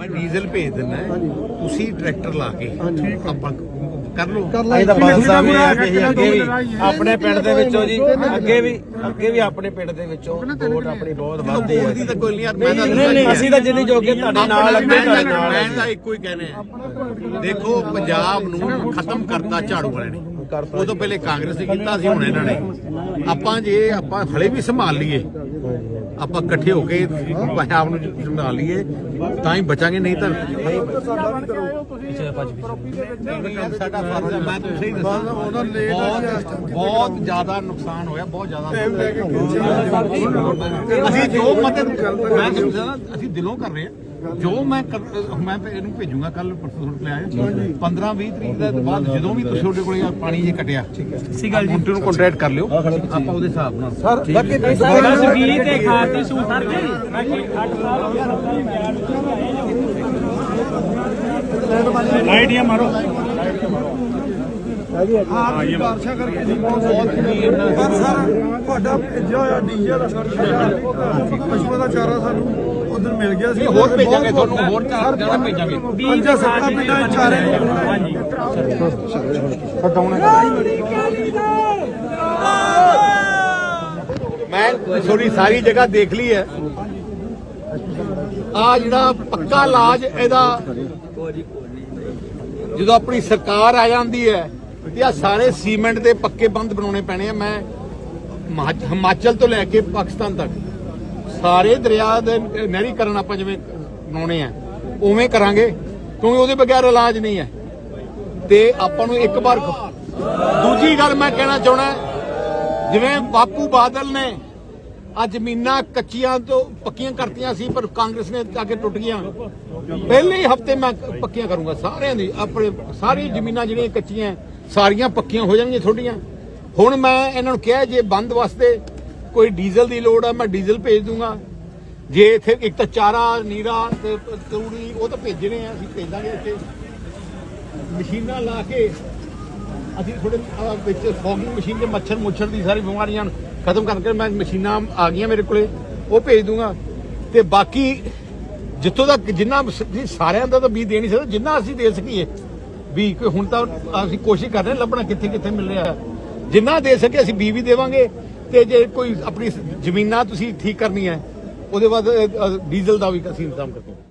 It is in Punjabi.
ਮੈਂ ਡੀਜ਼ਲ ਭੇਜ ਦਿੰਦਾ ਤੁਸੀਂ ਟਰੈਕਟਰ ਲਾ ਕੇ ਆਪਾਂ ਕਰ ਲਓ। ਅਸੀਂ ਤਾਂ ਬਸ ਸਾਹਮਣੇ ਆ ਕੇ ਅੱਗੇ ਵੀ ਆਪਣੇ ਪਿੰਡ ਦੇ ਵਿੱਚੋਂ ਜੀ ਅੱਗੇ ਵੀ ਅੱਗੇ ਵੀ ਆਪਣੇ ਪਿੰਡ ਦੇ ਵਿੱਚੋਂ ਵੋਟ ਆਪਣੀ ਬਹੁਤ ਵੱਧਦੀ ਹੈ ਬੋਲਦੀ ਤਾਂ ਕੋਈ ਨਹੀਂ ਯਾਰ ਮੈਂ ਤਾਂ ਨਹੀਂ ਨਹੀਂ ਅਸੀਂ ਤਾਂ ਜਿੰਨੀ ਜੋਗੇ ਤੁਹਾਡੇ ਨਾਲ ਅੱਗੇ ਤੁਹਾਡੇ ਨਾਲ ਮੈਂ ਤਾਂ ਇੱਕੋ ਹੀ ਕਹਿੰਦੇ ਆ ਦੇਖੋ ਪੰਜਾਬ ਨੂੰ ਖਤਮ ਕਰਤਾ ਝਾੜੂ ਵਾਲਿਆਂ ਨੇ। ਉਹ ਤੋਂ ਪਹਿਲੇ ਕਾਂਗਰਸ ਨੇ ਕੀਤਾ ਸੀ ਹੁਣ ਇਹਨਾਂ ਨੇ। ਆਪਾਂ ਜੇ ਆਪਾਂ ਹਲੇ ਵੀ ਸੰਭਾਲ ਲਈਏ ਆਪਾਂ ਇਕੱਠੇ ਹੋ ਕੇ ਪੰਜਾਬ ਨੂੰ ਸੰਭਾਲ ਲਈਏ ਤਾਂ ਹੀ ਬਚਾਂਗੇ ਨਹੀਂ ਤਾਂ ਸਾਡਾ ਫਰਜ਼ ਹੈ ਮੈਂ ਤੁਹਾਨੂੰ ਸਹੀ ਦੱਸਾਂ ਬਹੁਤ ਬਹੁਤ ਜ਼ਿਆਦਾ ਨੁਕਸਾਨ ਹੋਇਆ। ਬਹੁਤ ਜ਼ਿਆਦਾ ਅਸੀਂ ਜੋ ਮਦਦ ਮੈਂ ਅਸੀਂ ਦਿਲੋਂ ਕਰ ਰਹੇ ਹਾਂ। ਜੋ ਮੈਂ ਕਰ- ਮੈਂ ਇਹਨੂੰ ਭੇਜੂਗਾ ਕੱਲ ਪਰਸੋਂ ਤੁਹਾਡੇ ਕੋਲ ਆਇਆ 15 20 ਤਰੀਕ ਦੇ ਬਾਅਦ ਜਦੋਂ ਵੀ ਤੁਸੀਂ ਤੁਹਾਡੇ ਕੋਲੇ ਪਾਣੀ ਜੇ ਕਟਿਆ ਸੀ ਗੱਲ ਜੀ ਨੂੰ ਕੰਟੈਕਟ ਕਰ ਲਿਓ ਆਪਾਂ ਉਹਦੇ ਹਿਸਾਬ ਨਾਲ ਸਰ ਵੀਹ ਤੇ ਖਾਤੀ ਸੂ ਸਰ ਜੀ ਆਈਡੀਆ ਮਾਰੋ ਪਰ ਸਰ ਤੁਹਾਡਾ ਭੇਜਿਆ ਹੋਇਆ ਡੀਜ਼ਲ ਪਸ਼ੂਆਂ ਦਾ ਚਾਰਾ ਸਾਨੂੰ ਉਧਰ ਮਿਲ ਗਿਆ ਸੀ। ਹੋਰ ਭੇਜਾਂਗੇ ਤੁਹਾਨੂੰ ਹੋਰ ਚਾਰ ਜਣਾ ਭੇਜਾਂਗੇ। ਦਾ ਸੱਤਾ ਪਿੰਡਾਂ ਚਾਰੇ ਹਾਂਜੀ ਮੈਂ ਥੋੜੀ ਸਾਰੀ ਜਗ੍ਹਾ ਦੇਖ ਲਈ ਹੈ। ਆ ਜਿਹੜਾ ਪੱਕਾ ਇਲਾਜ ਇਹਦਾ ਜਦੋਂ ਆਪਣੀ ਸਰਕਾਰ ਆ ਜਾਂਦੀ ਹੈ ਤੇ ਆ ਸਾਰੇ ਸੀਮੈਂਟ ਦੇ ਪੱਕੇ ਬੰਦ ਬਣਾਉਣੇ ਪੈਣੇ ਆ। ਮੈਂ ਹਿਮਾਚਲ ਤੋਂ ਲੈ ਕੇ ਪਾਕਿਸਤਾਨ ਤੱਕ। ਸਾਰੇ ਦਰਿਆ ਦੇ ਨਹਿਰੀਕਰਨ ਆਪਾਂ ਜਿਵੇਂ ਬਣਾਉਣੇ ਆ, ਉਵੇਂ ਕਰਾਂਗੇ, ਕਿਉਂਕਿ ਉਹਦੇ ਬਗੈਰ ਇਲਾਜ ਨਹੀਂ ਹੈ। ਤੇ ਆਪਾਂ ਨੂੰ ਇੱਕ ਵਾਰ ਦੂਜੀ ਗੱਲ ਮੈਂ ਕਹਿਣਾ ਚਾਹਣਾ ਜਿਵੇਂ ਬਾਪੂ ਬਾਦਲ ਨੇ ਆ ਜ਼ਮੀਨਾਂ ਕੱਚੀਆਂ ਤੋਂ ਪੱਕੀਆਂ ਕਰਤੀਆਂ ਸੀ, ਪਰ ਕਾਂਗਰਸ ਨੇ ਜਾ ਕੇ ਟੁੱਟ ਗਈਆਂ ਪਹਿਲੇ ਹੀ ਹਫ਼ਤੇ ਮੈਂ ਪੱਕੀਆਂ ਕਰੂੰਗਾ ਸਾਰਿਆਂ ਦੀ, ਆਪਣੇ ਸਾਰੀ ਜ਼ਮੀਨਾਂ ਜਿਹੜੀਆਂ ਕੱਚੀਆਂ, ਸਾਰੀਆਂ ਪੱਕੀਆਂ ਹੋ ਜਾਣਗੀਆਂ ਥੋੜੀਆਂ ਹੁਣ ਮੈਂ ਇਹਨਾਂ ਨੂੰ ਕਿਹਾ, ਜੇ ਬੰਦ ਵਾਸਤੇ ਕੋਈ ਡੀਜ਼ਲ ਦੀ ਲੋੜ ਆ, ਮੈਂ ਡੀਜ਼ਲ ਭੇਜ ਦੂੰਗਾ। ਜੇ ਇੱਥੇ ਇੱਕ ਤਾਂ ਚਾਰਾ, ਨੀਰਾ ਤੇ ਤੂੜੀ, ਉਹ ਤਾਂ ਭੇਜਣੇ ਆ, ਅਸੀਂ ਭੇਜਾਂਗੇ ਇੱਥੇ। ਮਸ਼ੀਨਾਂ ਲਾ ਕੇ ਅਸੀਂ ਥੋੜੇ ਵਿੱਚ ਫੌਗਿੰਗ ਮਸ਼ੀਨ ਦੇ ਮੱਛਰ ਮੁੱਛਰ ਦੀ ਸਾਰੀ ਬਿਮਾਰੀਆਂ ਖਤਮ ਕਰਕੇ ਮੈਂ ਮਸ਼ੀਨਾਂ ਆ ਗਈਆਂ ਮੇਰੇ ਕੋਲੇ, ਉਹ ਭੇਜ ਦੂੰਗਾ। ਤੇ ਬਾਕੀ ਜਿੱਥੋਂ ਤੱਕ ਜਿੰਨਾ ਸਾਰਿਆਂ ਦਾ ਤਾਂ ਬੀਜ ਦੇ ਨਹੀਂ ਸਕਦਾ, ਜਿੰਨਾ ਅਸੀਂ ਦੇ ਸਕੀਏ, ਵੀ ਕੋਈ ਹੁਣ ਤਾਂ ਅਸੀਂ ਕੋਸ਼ਿਸ਼ ਕਰ ਰਹੇ ਲੱਭਣਾ ਕਿੱਥੇ ਕਿੱਥੇ ਮਿਲ ਰਿਹਾ। ਜਿੰਨਾ ਦੇ ਸਕੇ ਅਸੀਂ ਬੀ ਵੀ ਦੇਵਾਂਗੇ। ਤੇ ਜੇ ਕੋਈ ਆਪਣੀ ਜ਼ਮੀਨਾਂ ਤੁਸੀਂ ਠੀਕ ਕਰਨੀ ਹੈ ਉਹਦੇ ਬਾਅਦ ਡੀਜ਼ਲ ਦਾ ਵੀ ਅਸੀਂ ਇੰਤਜ਼ਾਮ ਕਰਾਂਗੇ